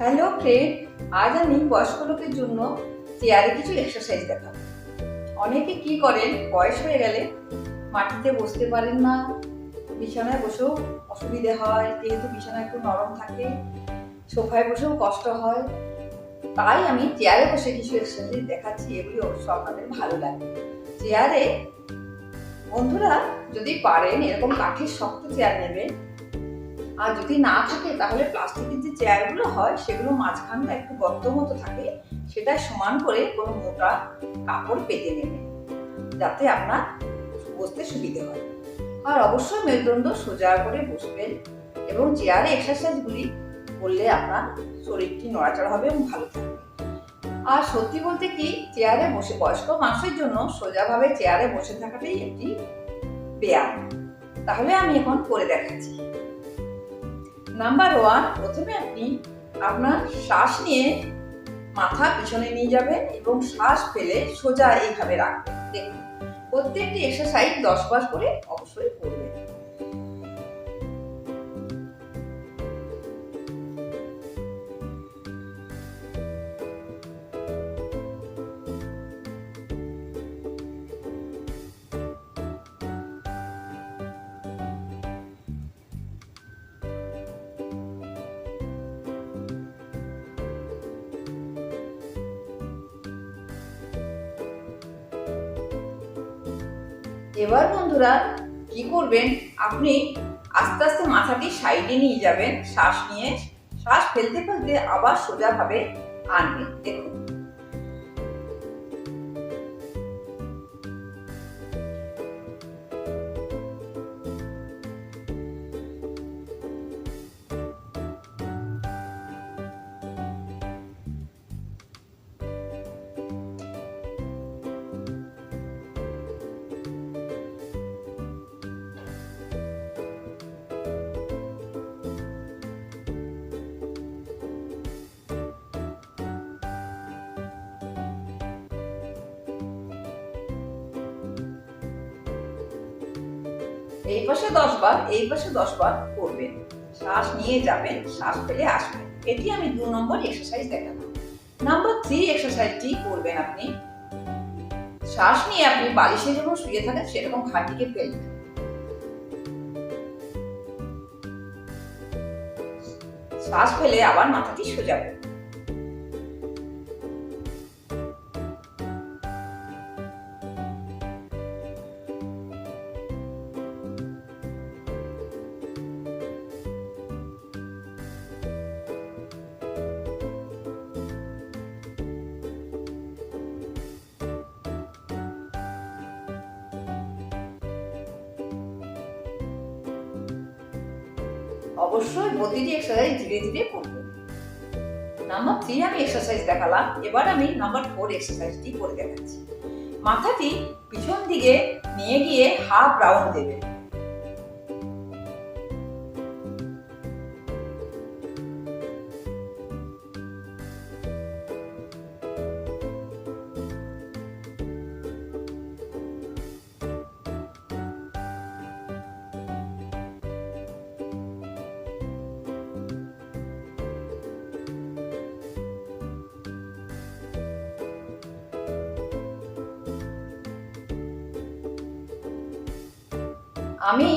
Hello friend, আজ আমি বয়স্ক লোকের জন্য চেয়ারে কিছু এক্সারসাইজ দেখাবো। অনেকে কি করেন, বয়স হয়ে গেলে মাটিতে বসতে পারেন না, বিছানায় বসেও অসুবিধে হয়, যেহেতু বিছানা একটু নরম থাকে, সোফায় বসেও কষ্ট হয়। তাই আমি চেয়ারে বসে কিছু এক্সারসাইজ দেখাচ্ছি, এগুলি অবশ্য আপনাদের ভালো লাগে। চেয়ারে বন্ধুরা যদি পারেন এরকম কাঠের শক্ত চেয়ার নেবেন আর যদি না থাকে, তাহলে প্লাস্টিকের যে চেয়ারগুলো হয়, সেগুলো মাঝখানটা একটু গর্ত মতো থাকে সেটা সমান করে কোনো মোটা কাপড় পেতে নেবে যাতে আপনার বসতে সুবিধে হয়। আর অবশ্যই মেরুদণ্ড সোজা করে বসবেন এবং চেয়ারে এক্সারসাইজগুলি করলে আপনার শরীরটি নড়াচড়া হবে এবং ভালো থাকবে। আর সত্যি বলতে কি, চেয়ারে বসে বয়স্ক মানুষের জন্য সোজাভাবে চেয়ারে বসে থাকাটাই একটি ব্যায়াম। তাহলে আমি এখন করে দেখাচ্ছি। নাম্বার ওয়ান প্রথমে আপনি আপনার শ্বাস নিয়ে মাথা পিছনে নিয়ে যাবেন এবং শ্বাস ফেলে সোজা এইভাবে রাখবেন। দেখুন, প্রত্যেকটি এক্সারসাইজ দশ বার করে অবশ্যই করবেন। এবার বন্ধুরা কি করবেন? আপনি আস্তে আস্তে মাথাটি সাইডে নিয়ে যাবেন, শ্বাস নিয়ে, শ্বাস ফেলতে ফেলতে আবার সোজাভাবে আনবেন। এই পাশে দশ বার, এই পাশে দশ বার করবেন শ্বাস নিয়ে যাবেন শ্বাস ফেলে আসবেন এটি আমি দু নম্বর এক্সারসাইজ দেখাবো নাম্বার থ্রি এক্সারসাইজটি করবেন আপনি। শ্বাস নিয়ে আপনি বালিশে যেমন শুয়ে থাকেন, সেরকম খাটিকে ফেলবেন। শ্বাস ফেলে আবার মাথাটি সোজা অবশ্যই প্রতিটি এক্সারসাইজ ধীরে ধীরে করবে। নাম্বার থ্রি আমি এক্সারসাইজ দেখালাম, এবার আমি নাম্বার ফোর এক্সারসাইজটি করে দেখাচ্ছি। মাথাটি পিছন দিকে নিয়ে গিয়ে হাফ রাউন্ড দেবেন আমি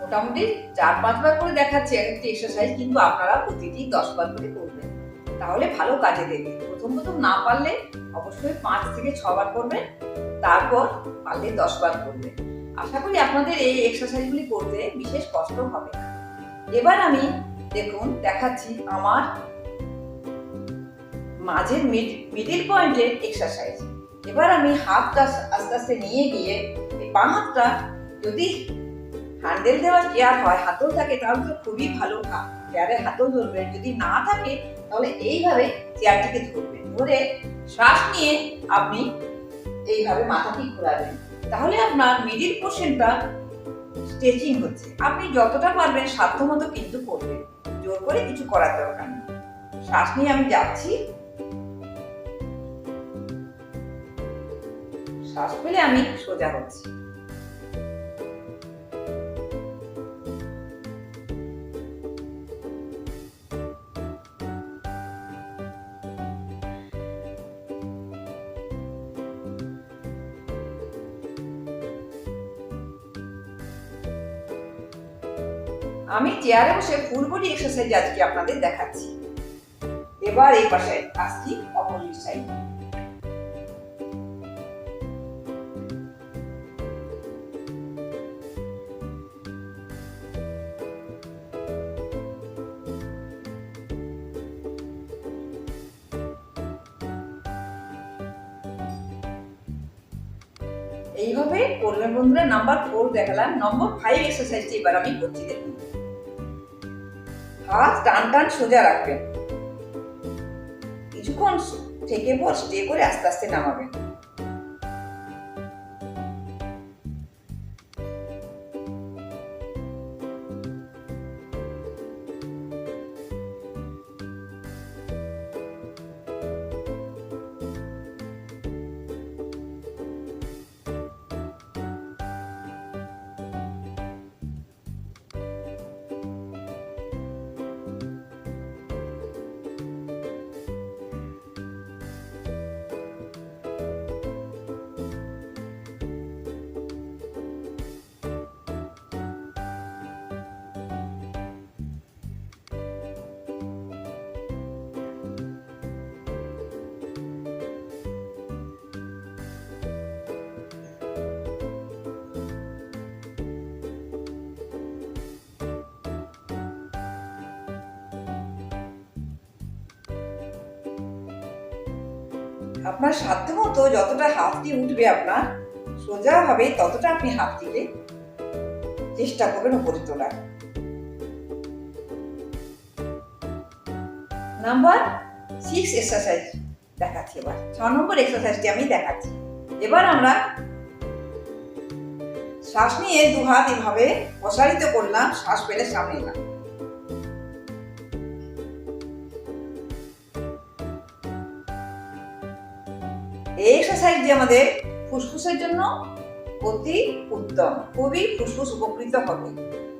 মোটামুটি চার পাঁচবার করে দেখাচ্ছি, একটি এক্সারসাইজ কিন্তু আপনারা প্রতিটি দশ বার করে করবেন। তাহলে ভালো কাজে দেবে। প্রথম প্রথম না পারলে অবশ্যই পাঁচ থেকে ছবার করবেন, তারপর পারলে দশ বার করবেন। আশা করি আপনাদের এই এক্সারসাইজগুলি করতে বিশেষ কষ্ট হবে না। এবার আমি দেখুন, দেখাচ্ছি আমার মাঝের মিড মিডিল পয়েন্টের এক্সারসাইজ এবার আমি হাতটা আস্তে আস্তে নিয়ে গিয়ে, এই বাঁ হাতটা যদি হ্যান্ডেল দেওয়া চেয়ার হয়? হাতল থাকে তাহলে তো খুবই ভালো কাজ। চেয়ারে হাতল ধরবেন যদি না থাকে, তাহলে এইভাবে চেয়ারটিকে ধরবেন ধরে শ্বাস নিয়ে আপনি এইভাবে মাথাটি ঘোরাবেন। তাহলে আপনার মিডিল পোর্শনটা স্ট্রেচিং হচ্ছে। আপনি যতটা পারবেন সাধ্যমতো কিন্তু করবেন। জোর করে কিছু করার দরকার নেই। শ্বাস নিয়ে আমি যাচ্ছি। শ্বাস ফেলে আমি সোজা হচ্ছি। আমি চেয়ারে বসে ফুল এক্সারসাইজ আজকে আপনাদের দেখাচ্ছি। এবার এই পাশে আসছি অপোজিট সাইড এইভাবে করবেন বন্ধুরা নাম্বার ফোর দেখালাম নম্বর ফাইভ এক্সারসাইজটি এবার আমি করছি, দেখুন। হাত টান টান সোজা রাখবেন। কিছুক্ষণ থেকে পর স্টে করে আস্তে আস্তে নামাবেন। আপনার সাধ্য মতো যতটা হাতটি উঠবে আপনার, সোজা হবে ততটা আপনি হাত হাতটিকে চেষ্টা করবেন উপরে তোলার। নাম্বার সিক্স এক্সারসাইজ দেখাচ্ছি এবার। ছ নম্বর এক্সারসাইজটি আমি দেখাচ্ছি। এবার আমরা শ্বাস নিয়ে দু হাত এভাবে প্রসারিত করলাম, শ্বাস পেলে সামনে এলাম। এই এক্সারসাইজটি আমাদের ফুসফুসের জন্য অতি উত্তম, খুবই ফুসফুস উপকৃত হবে।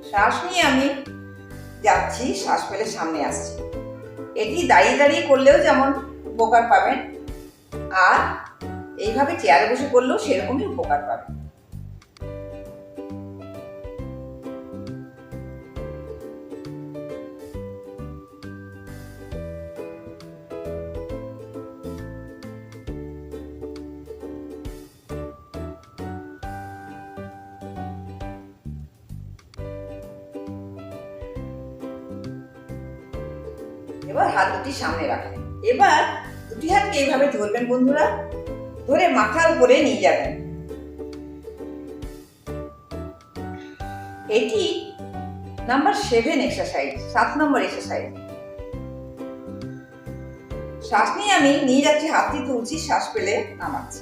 শ্বাস নিয়ে আমি যাচ্ছি, শ্বাস পেলে সামনে আসছি। এটি দাঁড়িয়ে দাঁড়িয়ে করলেও যেমন উপকার পাবেন, আর এইভাবে চেয়ারে বসে করলেও সেরকমই উপকার পাবেন। এবার হাত দুটি সামনে রাখেন এবার দুটি হাতকে এইভাবে ধরবেন বন্ধুরা, ধরে মাথার উপরে নিয়ে যাবেন। এটি নাম্বার সেভেন এক্সারসাইজ সাত নম্বর এক্সারসাইজ শ্বাস নিয়ে আমি নিয়ে যাচ্ছি হাতটি তুলছি, শ্বাস পেলে নামাচ্ছি।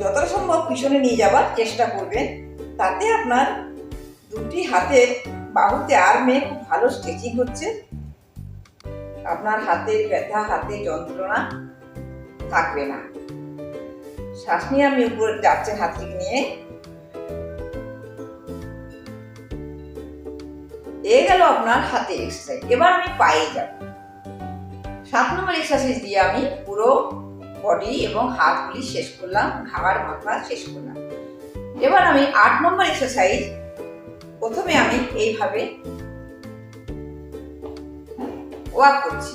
যতটা সম্ভব পিছনে নিয়ে যাবার চেষ্টা করবেন। তাতে আপনার দুটি হাতে বাহুতে আর্মে খুব ভালো স্ট্রেচিং হচ্ছে। আপনার হাতের ব্যথা, হাতে যন্ত্রণা থাকবে না। শ্বাস নিয়ে আপনি উপরে যাচ্ছেন হাতটিকে নিয়ে। এ গেল আপনার হাতে এক্সারসাইজ এবার আমি পায়ে যাব। সাত নম্বর এক্সারসাইজ দিয়ে আমি পুরো বডি এবং হাতগুলি শেষ করলাম, ঘাড় মাথা শেষ করলাম। এবার আমি আট নম্বর এক্সারসাইজ প্রথমে আমি এইভাবে ওয়াক করছি।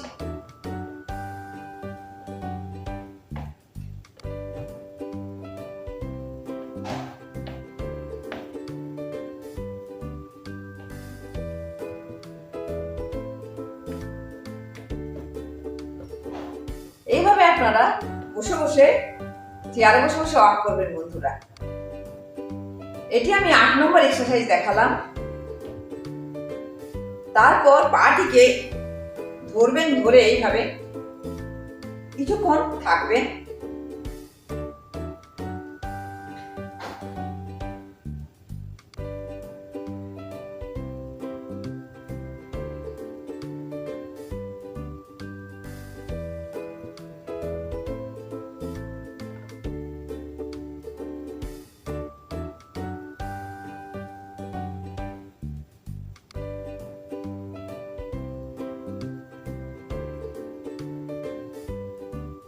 এইভাবে আপনারা বসে বসে চেয়ারে বসে বসে ওয়াক করবেন বন্ধুরা। এটি আমি আট নম্বর এক্সারসাইজ দেখালাম। তারপর পাটিকে ধরবেন ধরে এইভাবে। কিছুক্ষণ থাকবেন।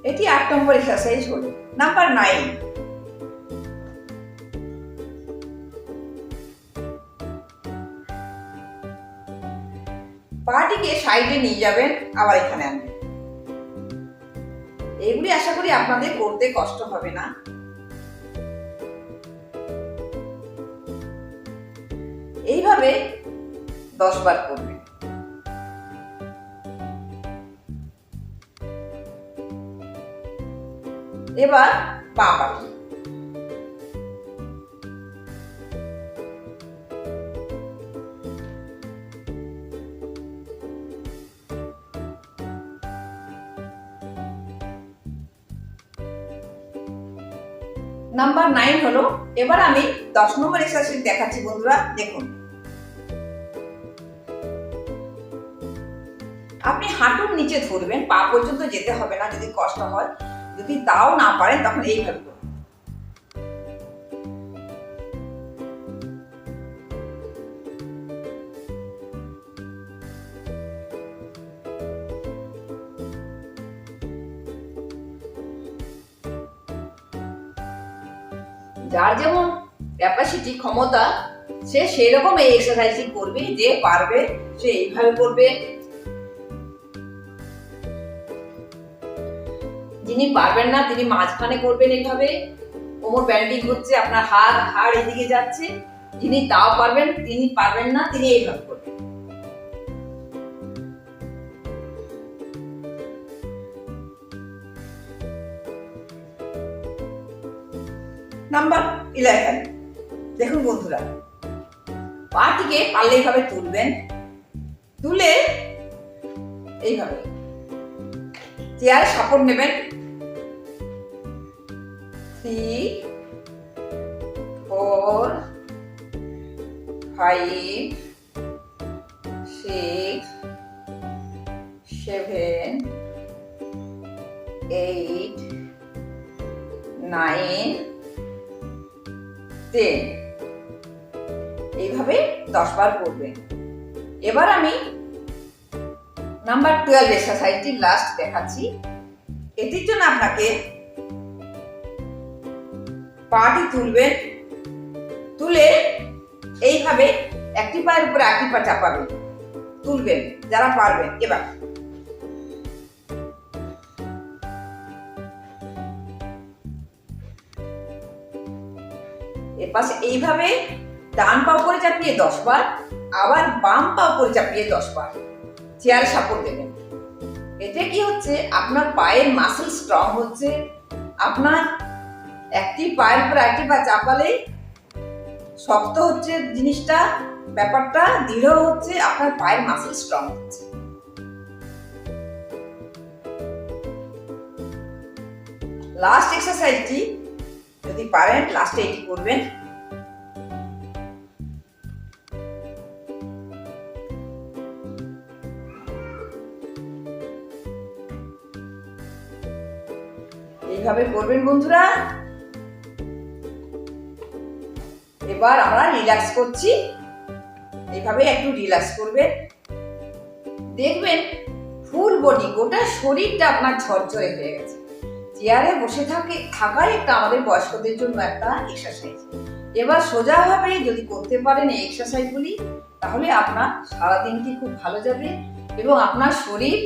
এটি আট নম্বর এক্সারসাইজ হলো। নাম্বার নাইন পাটিকে সাইডে নিয়ে যাবেন, আবার এখানে আনবেন। এগুলি আশা করি আপনাদের করতে কষ্ট হবে না। এইভাবে দশ বার করবেন এবার পা পাটি নাম্বার নাইন হলো, এবার আমি দশ নম্বর এক্সারসাইজ দেখাচ্ছি বন্ধুরা, দেখুন। আপনি হাঁটুর নিচে ধরবেন, পা পর্যন্ত যেতে হবে না, যদি কষ্ট হয়। যদি তাও না পারেন, তখন এইভাবে করুন। যার যেমন ক্যাপাসিটি ক্ষমতা, সে সেই রকম এই এক্সারসাইজই করবে, যে পারবে, সে এইভাবে করবে। যিনি পারবেন না, তিনি মাঝখানে করবেন এইভাবে। কোমর ব্যান্ডিং হচ্ছে আপনার হাত হাড় এদিকে যাচ্ছে। যিনি তাও পারবেন, তিনি পারবেন না, তিনি এইভাবে করবেন। নাম্বার ইলেভেন দেখুন বন্ধুরা, পাটিকে পারলে এইভাবে তুলবেন। তুলে এইভাবে চেয়ারে সাপোর্ট নেবেন? Three four five six seven eight nine ten এইভাবে দশ বার করবেন। এবার আমি নাম্বার টুয়েলভ এক্সারসাইজটি লাস্ট দেখাচ্ছি। এটির জন্য আপনাকে পাটি তুলবেন তুলে এইভাবে একটি পায়ের উপরে একটি পা চাপাবেন তুলবেন, যারা পারবেন। এবার এপাশে এইভাবে ডান পা উপরে চাপিয়ে দশ বার, আবার বাম পা উপরে চাপিয়ে দশ বার। চেয়ারে সাপোর্ট দেবেন এতে কি হচ্ছে? আপনার পায়ের মাসেল স্ট্রং হচ্ছে। আপনার একটি পায়ের উপর একটি পা চাপালে শক্ত হচ্ছে জিনিসটা, ব্যাপারটা, দৃঢ় হচ্ছে, আপনার পায়ের মাসেল স্ট্রং হচ্ছে। লাস্ট এক্সারসাইজটি যদি পারেন লাস্টে এটি করবেন। এইভাবে করবেন বন্ধুরা? এবার আমরা রিল্যাক্স করছি। এইভাবে একটু রিল্যাক্স করবেন। দেখবেন ফুল বডি গোটা শরীরটা আপনার ঝরঝরে হয়ে গেছে। চেয়ারে বসে থাকে, থাকাই একটা আমাদের বয়স্কদের জন্য একটা এক্সারসাইজ এবার সোজাভাবে যদি করতে পারেন এই এক্সারসাইজগুলি তাহলে আপনার সারাদিনটি খুব ভালো যাবে এবং আপনার শরীর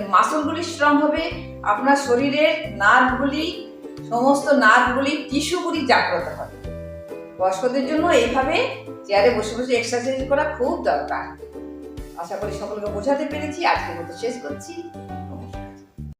মাসলগুলি স্ট্রং হবে, আপনার শরীরের নার্ভগুলি, সমস্ত নার্ভগুলি, টিস্যুগুলি জাগ্রত হবে। বয়স্কদের জন্য এইভাবে চেয়ারে বসে বসে এক্সারসাইজ করা খুব দরকার। আশা করি সকলকে বোঝাতে পেরেছি। আজকের মতো শেষ করছি।